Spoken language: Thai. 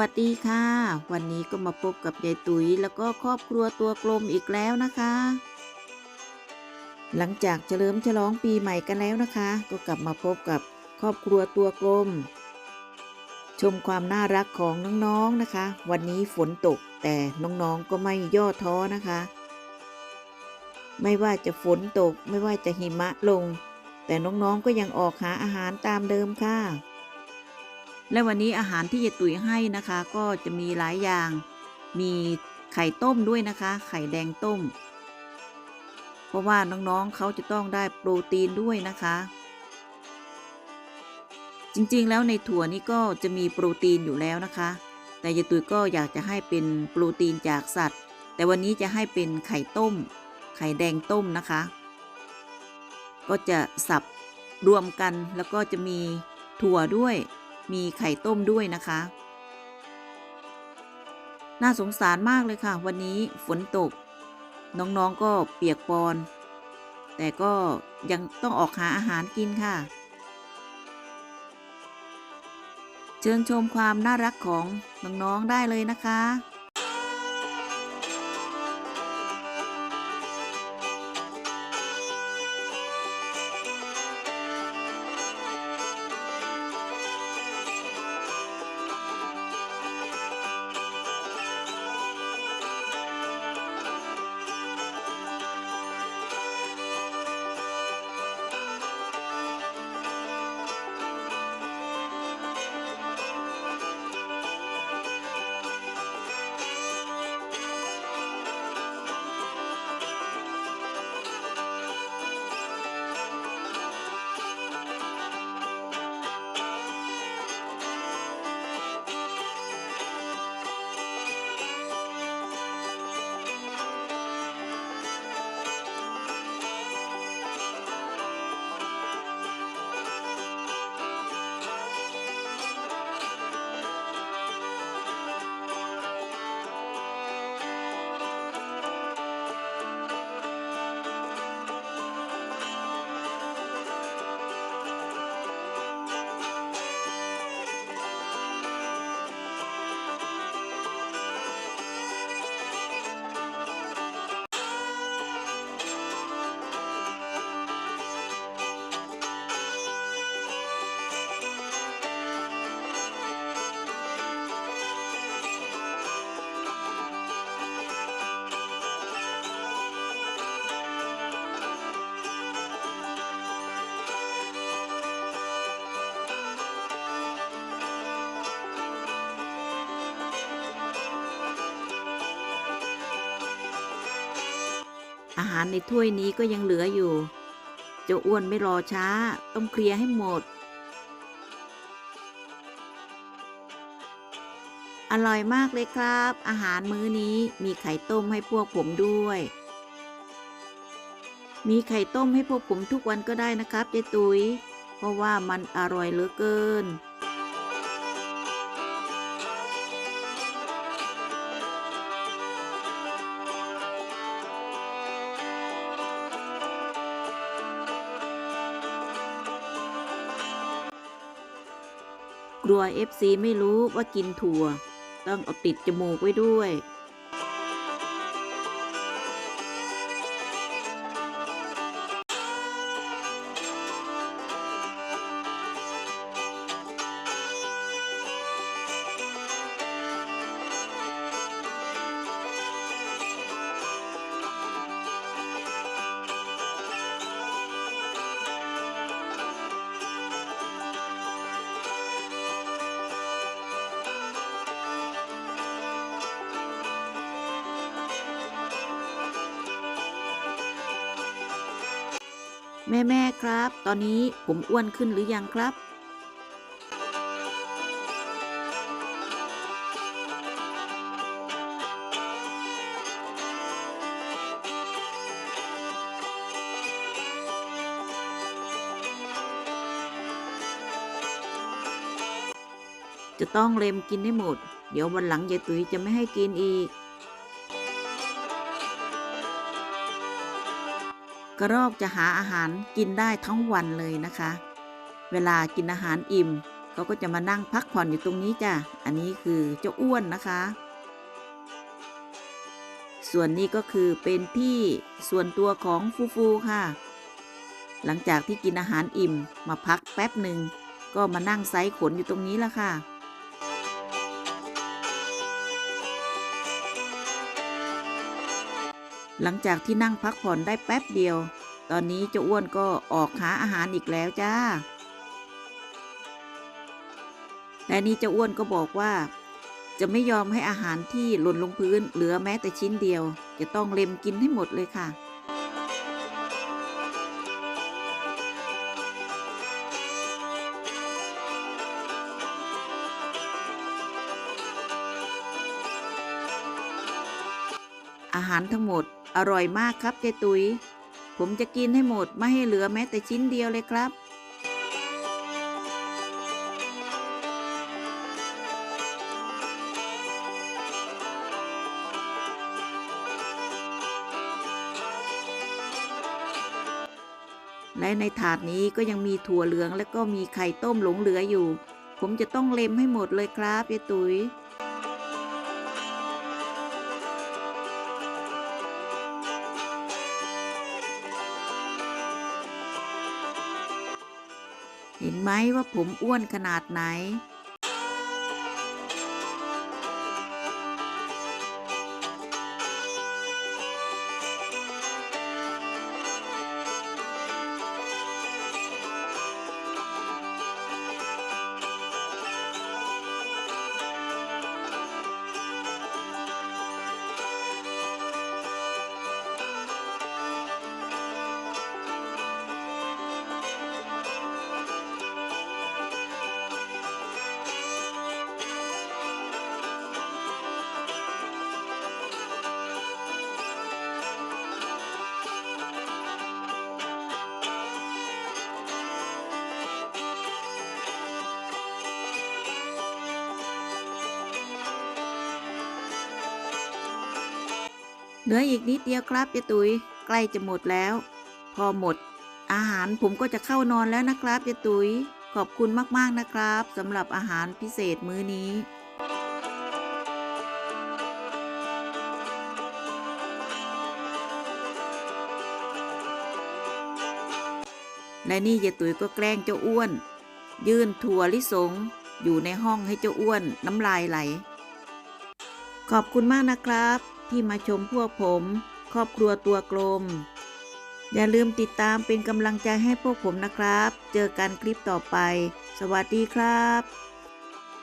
วัสดีค่ะ วันนี้ก็มาพบกับยายตุ๋ยแล้วก็ครอบครัวตัวกลมอีกแล้วนะคะ หลังจากเฉลิมฉลองปีใหม่กันแล้วนะคะ ก็กลับมาพบกับครอบครัวตัวกลม ชมความน่ารักของน้องๆนะคะ วันนี้ฝนตกแต่น้องๆก็ไม่ย่อท้อนะคะ ไม่ว่าจะฝนตกไม่ว่าจะหิมะลง แต่น้องๆก็ยังออกหาอาหารตามเดิมค่ะ และวันนี้อาหารที่ยายตุ๋ยให้นะคะ ก็จะมีหลายอย่าง มีไข่ต้มด้วยนะคะ ไข่แดงต้ม เพราะว่าน้องๆเขาจะต้องได้โปรตีนด้วยนะคะ จริงๆ แล้วในถั่วนี้ก็จะมีโปรตีนอยู่แล้วนะคะ แต่ยายตุ๋ยก็อยากจะให้เป็นโปรตีนจากสัตว์ แต่วันนี้จะให้เป็นไข่ต้ม ไข่แดงต้มนะคะ ก็จะสับรวมกันแล้วก็จะมีถั่วด้วย มีไข่ต้มด้วยนะคะ น่าสงสารมากเลยค่ะ วันนี้ฝนตก น้องๆก็เปียกปอน แต่ก็ยังต้องออกหาอาหารกินค่ะ เชิญชมความน่ารักของน้องๆได้เลยนะคะ อาหารในถ้วยนี้ก็ยังเหลืออยู่ เจ้าอ้วนไม่รอช้า ต้องเคลียร์ให้หมด อร่อยมากเลยครับ อาหารมื้อนี้มีไข่ต้มให้พวกผมด้วย มีไข่ต้มให้พวกผมทุกวันก็ได้นะครับเจ๊ตุยเพราะว่ามันอร่อยเหลือเกิน กลัวเอฟซีไม่รู้ว่ากินถั่ว ต้องเอาติดจมูกไว้ด้วย แม่แม่ครับ ตอนนี้ผมอ้วนขึ้นหรือยังครับ จะต้องเล็มกินให้หมด เดี๋ยววันหลังยายตุ๋ยจะไม่ให้กินอีก กระรอกจะหาอาหารกินได้ทั้งวันเลยนะคะ เวลากินอาหารอิ่มเขาก็จะมานั่งพักผ่อนอยู่ตรงนี้จ้ะ อันนี้คือเจ้าอ้วนนะคะ ส่วนนี้ก็คือเป็นที่ส่วนตัวของฟูฟูค่ะ หลังจากที่กินอาหารอิ่มมาพักแป๊บหนึ่งก็มานั่งไซส์ขนอยู่ตรงนี้ละค่ะ หลังจากที่นั่งพักผ่อนได้แป๊บเดียว ตอนนี้เจ้าอ้วนก็ออกหาอาหารอีกแล้วจ้าและนี่เจ้าอ้วนก็บอกว่า จะไม่ยอมให้อาหารที่หล่นลงพื้นเหลือแม้แต่ชิ้นเดียว จะต้องเล็มกินให้หมดเลยค่ะอาหารทั้งหมด อร่อยมากครับเจตุย ผมจะกินให้หมดไม่ให้เหลือแม้แต่ชิ้นเดียวเลยครับ และในถาดนี้ก็ยังมีถั่วเหลืองและก็มีไข่ต้มหลงเหลืออยู่ ผมจะต้องเล็มให้หมดเลยครับเจตุย เห็นไหมว่าผมอ้วนขนาดไหน เหลืออีกนิดเดียวครับเจตุยใกล้จะหมดแล้ว พอหมด อาหารผมก็จะเข้านอนแล้วนะครับเจตุยขอบคุณมากๆนะครับสำหรับอาหารพิเศษมื้อนี้และนี่เจตุยก็แกล้งเจ้าอ้วน ยื่นถั่วลิสง อยู่ในห้องให้เจ้าอ้วนน้ำลายไหล ขอบคุณมากนะครับ ที่มาชมพวกผม ครอบครัวตัวกลม อย่าลืมติดตามเป็นกำลังใจให้พวกผมนะครับ เจอกันคลิปต่อไป สวัสดีครับ